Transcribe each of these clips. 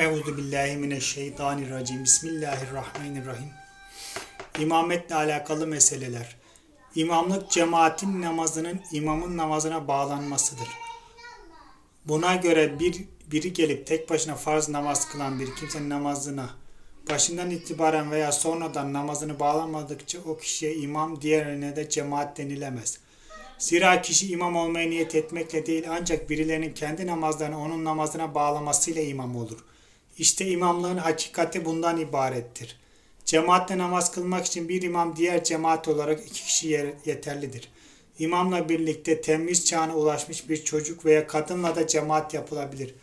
Euzu billahi mineşşeytanirracim. Bismillahirrahmanirrahim. İmametle alakalı meseleler. İmamlık cemaatin namazının imamın namazına bağlanmasıdır. Buna göre bir biri gelip tek başına farz namaz kılan bir kimsenin namazına başından itibaren veya sonradan namazını bağlamadıkça o kişiye imam, diğerine de cemaat denilemez. Zira kişi imam olmaya niyet etmekle değil ancak birilerinin kendi namazlarını onun namazına bağlamasıyla imam olur. İşte imamlığın hakikati bundan ibarettir. Cemaatle namaz kılmak için bir imam diğer cemaat olarak iki kişi yeterlidir. İmamla birlikte temiz çağına ulaşmış bir çocuk veya kadınla da cemaat yapılabilir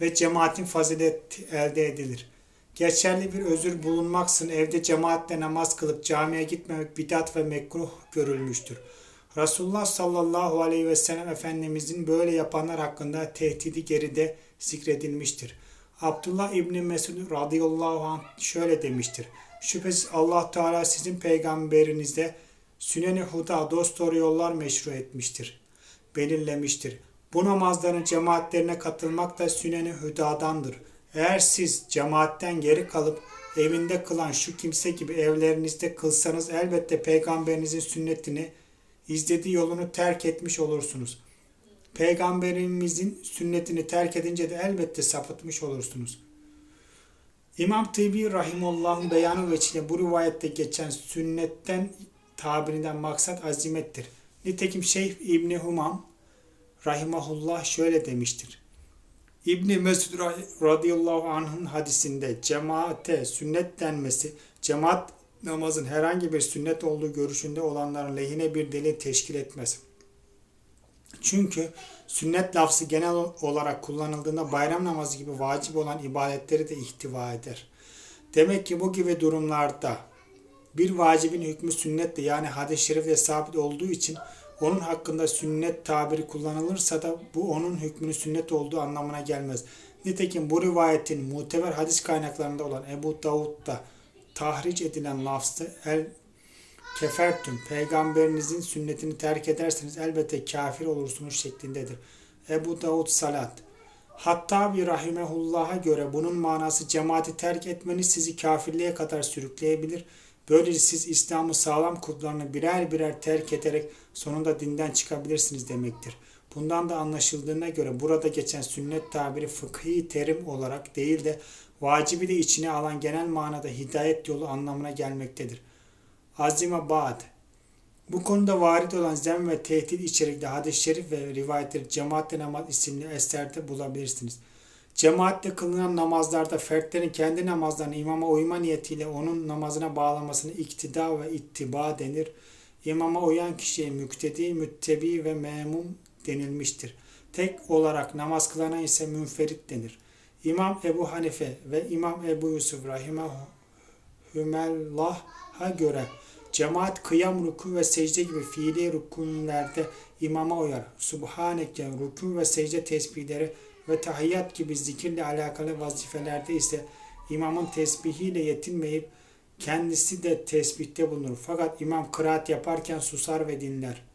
ve cemaatin fazileti elde edilir. Geçerli bir özür bulunmaksın evde cemaatle namaz kılıp camiye gitmemek bidat ve mekruh görülmüştür. Resulullah sallallahu aleyhi ve sellem Efendimizin böyle yapanlar hakkında tehdidi geride zikredilmiştir. Abdullah İbni Mesud radıyallahu anh şöyle demiştir. Şüphesiz Allah Teala sizin peygamberinizde süneni huda dosdoğru yollar meşru etmiştir. Belirlemiştir. Bu namazların cemaatlerine katılmak da süneni hüdadandır. Eğer siz cemaatten geri kalıp evinde kılan şu kimse gibi evlerinizde kılsanız elbette peygamberinizin sünnetini izlediği yolunu terk etmiş olursunuz. Peygamberimizin sünnetini terk edince de elbette sapıtmış olursunuz. İmam Tıbi Rahimullah'ın beyanı veçile bu rivayette geçen sünnetten tabirinden maksat azimettir. Nitekim Şeyh İbni Humam Rahimahullah şöyle demiştir. İbni Mesud radıyallahu anh'ın hadisinde cemaate sünnet denmesi, cemaat namazın herhangi bir sünnet olduğu görüşünde olanların lehine bir delil teşkil etmez. Çünkü sünnet lafzı genel olarak kullanıldığında bayram namazı gibi vacip olan ibadetleri de ihtiva eder. Demek ki bu gibi durumlarda bir vacibin hükmü sünnetle yani hadis-i şerifle sabit olduğu için onun hakkında sünnet tabiri kullanılırsa da bu onun hükmünün sünnet olduğu anlamına gelmez. Nitekim bu rivayetin muteber hadis kaynaklarında olan Ebu Davud'da tahric edilen lafzı el kefertüm peygamberinizin sünnetini terk ederseniz elbette kafir olursunuz şeklindedir. Ebu Davud Salat Hatta bir rahimehullah'a göre bunun manası cemaati terk etmeniz sizi kafirliğe kadar sürükleyebilir. Böylece siz İslam'ı sağlam kullarını birer birer terk ederek sonunda dinden çıkabilirsiniz demektir. Bundan da anlaşıldığına göre burada geçen sünnet tabiri fıkhi terim olarak değil de vacibi de içine alan genel manada hidayet yolu anlamına gelmektedir. Azime Ba'd bu konuda varit olan zem ve tehdit içerikli hadis-i şerif ve rivayetleri Cemaatle Namaz isimli eserde bulabilirsiniz. Cemaatle kılınan namazlarda fertlerin kendi namazlarını imama uyma niyetiyle onun namazına bağlamasını iktida ve ittiba denir. İmama uyan kişiye müktedi, müttebi ve memum denilmiştir. Tek olarak namaz kılana ise münferit denir. İmam Ebu Hanife ve İmam Ebu Yusuf rahimahumellah'a göre cemaat kıyam, ruku ve secde gibi fiili rukunlerde imama uyar. Subhaneke ruku ve secde tesbihleri ve tahiyyat gibi zikirle alakalı vazifelerde ise imamın tesbihiyle yetinmeyip kendisi de tesbihte bulunur. Fakat imam kıraat yaparken susar ve dinler.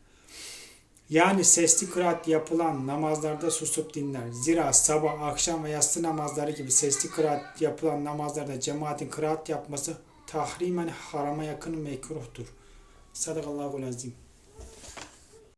Yani sesli kıraat yapılan namazlarda susup dinler. Zira sabah, akşam ve yatsı namazları gibi sesli kıraat yapılan namazlarda cemaatin kıraat yapması tahrimen harama yakın mekruhtur. Sadakallahu azim.